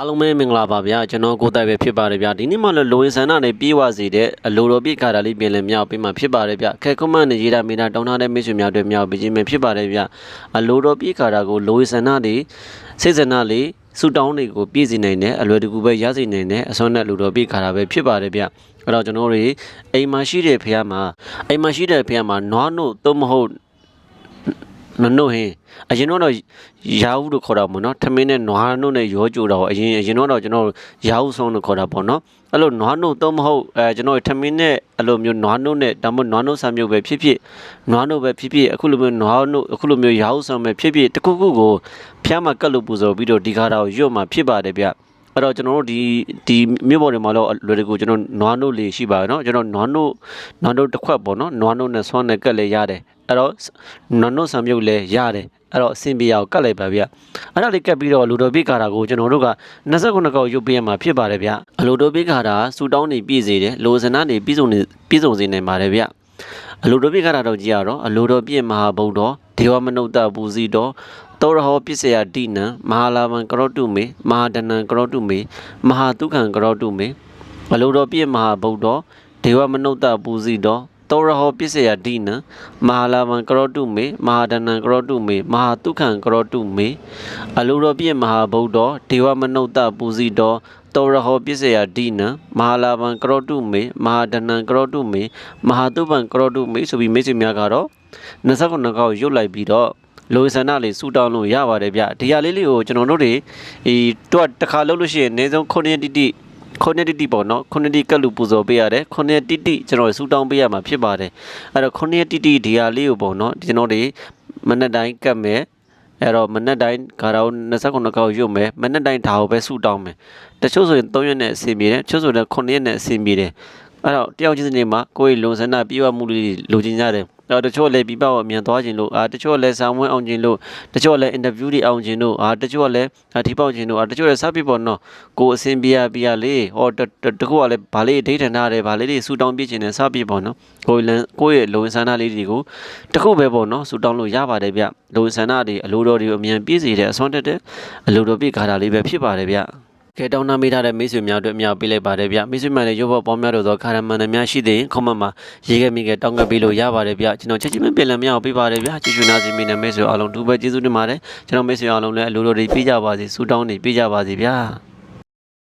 အားလုံးပဲမင်္ဂလာပါဗျာကျွန်တော်ကိုယ်တိုင်ပဲဖြစ်ပါတယ်ဗျာဒီနေ့မှလည်းလိုဝင်ဆန္ဒနဲ့ပြေးဝစေတဲ့အလိုတော်ပြခါတာလေးပြင်လည်မြောက်ပြီးမှဖြစ်ပါတယ်ဗျာခဲကွန်မန့်နေရေးတာမိတာတောင်းထားတဲ့မိတ်ဆွေများတွေမြောက်ပြီးခြင်းပဲဖြစ်ပါတယ်ဗျာအလိုတော်ပြခါတာကိုလိုဝင်ဆန္ဒတွေစိတ်ဆန္ဒလေးစူတောင်းတွေကိုပြည့်စည်နိုင်တဲ့အလွယ်တကူပဲရစေနိုင်တဲ့အစွမ်းနဲ့လူတော်ပြခါတာပဲဖြစ်ပါတယ်ဗျအဲ့တော့ကျွန်တော်တို့အိမ်မှာရှိတဲ့ဖះမှာအိမ်မှာရှိတဲ့ဖះမှာနွားနို့သို့မဟုတ် နနုဟင်းအရင်တော့ရာဟုလို့ခေါ်တာပေါ့နော်ထမင်းနဲ့နွားနို့နဲ့ရောကြိုတာပေါ့အရင်အရင်တော့ကျွန်တော်ရာဟုဆုံးလို့ခေါ်တာပေါ့နော်အဲ့လိုနွားနို့တော့မဟုတ်အဲကျွန်တော်ထမင်းနဲ့အဲ့လိုမျိုးနွားနို့နဲ့ဒါမှမဟုတ်နွားနို့ဆာမျိုးပဲဖြစ်ဖြစ်နွားနို့ပဲဖြစ်ဖြစ်အခုလိုမျိုးနွားနို့အခုလိုမျိုးရာဟုဆုံးပဲဖြစ်ဖြစ်တခုခုကိုဖျားမှာကတ်လို့ပူဇော်ပြီးတော့ဒီခါတော့ရွတ်မှာဖြစ်ပါတယ်ဗျအဲ့တော့ကျွန်တော်တို့ဒီဒီမြို့ပေါ်တွေမှာတော့လွယ်တကူကျွန်တော်နွားနို့လေးရှိပါရနော်ကျွန်တော်နွားနို့နွားနို့တစ်ခွက်ပေါ့နော်နွားနို့နဲ့ဆွမ်းနဲ့ကတ်လည်းရတယ် အဲ့တော့နွားနို့ဆံမြုပ်လည်းရတယ်အဲ့တော့အစင်ပြရအောင်ကတ်လိုက်ပါဗျအဲ့ဒါလေးကတ်ပြီးတော့လူတော်ပိကာတာကိုကျွန်တော်တို့က29ကောက်ရုပ်ပေးရမှာဖြစ်ပါတယ်ဗျအလူတော်ပိကာတာစူတောင်းနေပြည့်စေတယ်လိုစနာနေပြည့်စုံနေပြည့်စုံစေနိုင်ပါတယ်ဗျအလူတော်ပိကာတာတော့ကြည့်ရတော့အလူတော်ပြည့်မဟာဘုံတော်ဒေဝမနုဿပူဇီတော်တောရဟောပစ္စယဒိနံမဟာလာဗံကရောတုမေမဟာဒနံကရောတုမေမဟာဒုက္ခံကရောတုမေအလိုတော်ပြည့်မဟာဗုဒ္ဓဒေဝမနုဿပူဇိတော် တောရဟောပစ္စယဒိနံမဟာလာဗံကရောတုမေမဟာဒနံကရောတုမေမဟာဒုက္ခံကရောတုမေအလိုတော်ပြည့်မဟာဗုဒ္ဓဒေဝမနုဿပူဇိတော်တောရဟောပစ္စယဒိနံမဟာလာဗံကရောတုမေမဟာဒနံကရောတုမေမဟာတုပံကရောတုမေဆိုပြီးမိတ်ဆွေများကတော့29ကောက်ရုပ်လိုက်ပြီးတော့လိုဆန္ဒလေးဆူတောင်းလို့ရပါတယ်ဗျဒီဟာလေးလေးကိုကျွန်တော်တို့တွေဒီတော့တစ်ခါလုပ်လို့ရှိရင်အနည်းဆုံး9ရက်တိတိ 9ရက်တိတိပေါ့နော်9ရက်တိကတ်လူပူဇော်ပေးရတယ်9ရက်တိတိကျွန်တော်ဆူတောင်းပေးရမှာဖြစ်ပါတယ်အဲ့တော့9ရက်တိတိဒီဟာလေးကိုပေါ့နော်ကျွန်တော်တွေမနေ့တိုင်းကတ်မယ်အဲ့တော့မနေ့တိုင်းခါတော့29ကောက်ရုပ်မယ်မနေ့တိုင်းဒါကိုပဲဆူတောင်းမယ်တချို့ဆိုရင်3ရက်နဲ့အဆင်ပြေတယ်တချို့ဆိုရင်9ရက်နဲ့အဆင်ပြေတယ်အဲ့တော့တယောက်ချင်းစီမှာကိုယ်လုံဆန္ဒပြေဝမှုလေးလိုချင်ကြတယ် တော့တချို့လည်းပြပကိုအမြန်သွားခြင်းလို့အာတချို့လည်းဆောင်းဝင်းအောင်ခြင်းလို့တချို့လည်းအင်တာဗျူးတွေအောင်ခြင်းလို့အာတချို့လည်းဒီပေါက်ခြင်းလို့အာတချို့လည်းစပ်ပြပေါ့နော်ကိုအစင်ပြရပြရလေးဟောတတခုကလည်းဗာလေးဒိဋ္ဌနာတယ်ဗာလေးတွေဆူတောင်းပြခြင်းနဲ့စပ်ပြပေါ့နော်ကိုယ်လည်းကိုယ့်ရဲ့လုံဆန္ဒလေးတွေကိုတခုပဲပေါ့နော်ဆူတောင်းလို့ရပါတယ်ဗျလုံဆန္ဒတွေအလိုတော်တွေကိုအမြန်ပြည့်စေတဲ့အစွမ်းတက်တဲ့အလိုတော်ပြည့်ခါတာလေးပဲဖြစ်ပါတယ်ဗျ ကဲတောင်းနာမိထားတဲ့မိတ်ဆွေများတို့အများပေးလိုက်ပါတယ်ဗျမိတ်ဆွေများလည်းရုပ်ဘောပေါင်းများတို့သောခါရမန်များရှိသေးရင်ခေါမမှာရေးခဲ့မိခဲ့တောင်းကပ်ပေးလို့ရပါတယ်ဗျကျွန်တော်ချက်ချင်းမပြန်လည်မရအောင်ပေးပါတယ်ဗျကျေးဇူးနာစီမိနဲ့မိတ်ဆွေအားလုံးဒူပဲကျေးဇူးတင်ပါတယ်ကျွန်တော်မိတ်ဆွေအားလုံးလည်းအလိုတော်တွေပေးကြပါစေစူတောင်းနေပေးကြပါစေဗျ